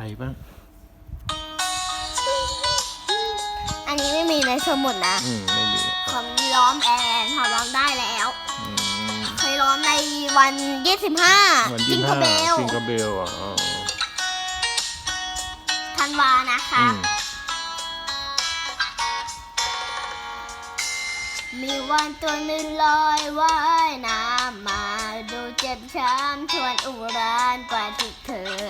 รบ้าง อันนี้ไม่มีในสมุดนะอืมไม่มีผมร้องแอนผมร้องได้แล้ว อืมเคยร้องในวัน25วันจิที่งห้าเกอร์เบลจิงเกอร์เบลอะอ๋อธันวานะคะอืมมีวันตัวหนึ่งลอยว่ายน้ำมาดูเจ็บช้ำชวนอุรานกว่าที่เคย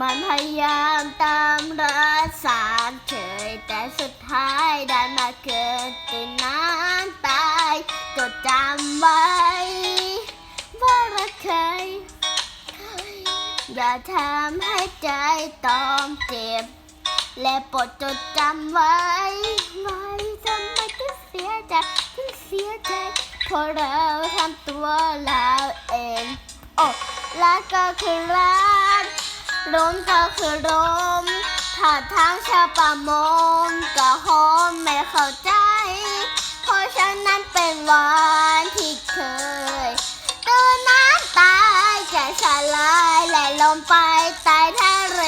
มันพยายามตามรักสามเฉยแต่สุดท้ายได้มาเกิดเป็นน้ำตายจดจำไว้ ว่ารักเคย อย่าทำให้ใจต้องเจ็บ และโปรดจดจำไว้ ไว้ทำไมถึงเสียใจถึงเสียใจเพราะเราทำตัวเราเอง โอ้รักก็คือรัก ล้มก็คือล้มถ้าทางชาวประมงก็หอมไม่เข้าใจ เพราะฉะนั้นเป็นวันที่เคยตื่นน้ำตายใจสลายและลมไปใต้ทะเล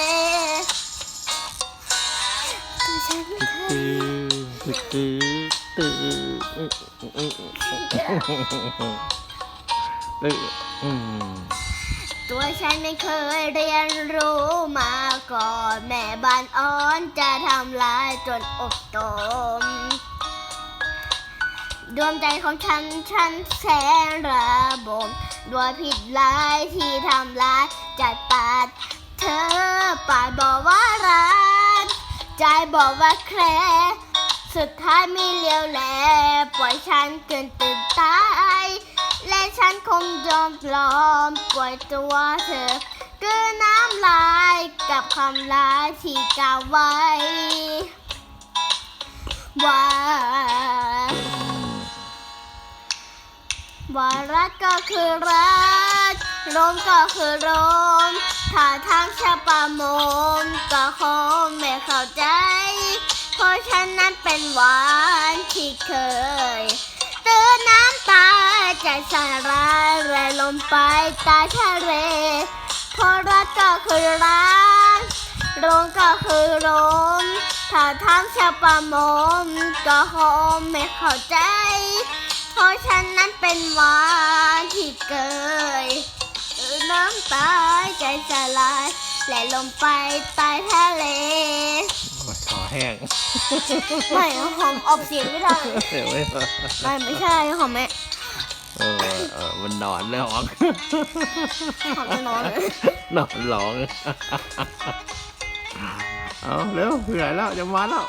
คือฉันเคยตื้อตื้อตื้อตื้ออืมตื้ออืม ตัวฉันไม่เคยเรียนรู้มาก่อนแม่บ้านอ่อนจะทำร้ายจนอกตมดวงใจของฉันฉันแสนระบมด้วยผิดร้ายที่ทำร้ายใจปาดเธอปาดบอกว่ารักใจบอกว่าแคร์สุดท้ายมีเลี้ยวแลปล่อยฉันเกินตื่นตาย งยอมยอมปล่อยตัวเธอกือน้ำลายกับคำลาที่กล่าวไว้ ว่า ว่ารักก็คือรักลมก็คือลมถ้าทางชะปามมก็คงไม่เข้าใจ เพราะฉันนั้นเป็นหวานที่เคย ใจสลายแรงลมไปใต้ทะเลเพราะรักก็คือรักลมก็คือลมถ้าทางชะปามมก็คงไม่เข้าใจ เพราะฉันนั้นเป็นวานที่เกยน้ำตายใจสลายและลงไปใต้ทะเลขอแห้ง ไม่หอมออกเสียงไม่ได้ เดี๋ยวไม่ ไม่ไม่ใช่หอมแม่ เออเออมันนอนแล้วหรอกหอมแน่นอนเลย นอนร้อง เอาเร็วเหนื่อยแล้วจะมาแล้ว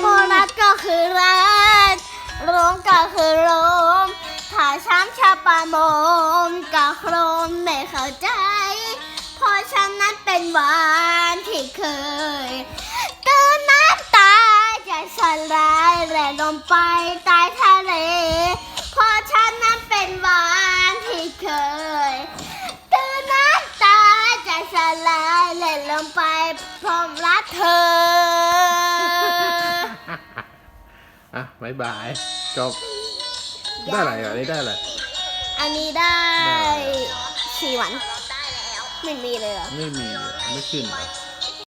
เพราะรักก็คือรักร้องก็คือร้องถ้าช้ำชาปามมก็โครมไม่เข้าใจ เพราะฉันนั้นเป็นหวานที่เคยตื่นน้ำตาใจสลายแรง ลงไปใต้ทะเล เพราะฉันนั้นเป็นหวานที่เคยตื่นน้ำตาใจสลายแรงลงไปพร้อมรักเธอ อะบายบายจบได้อะไรอะนี่ได้อะไรอันนี้ได้ได้สี่วันไม่มีเลยเหรอ ไม่มีอะไม่ขึ้นอะ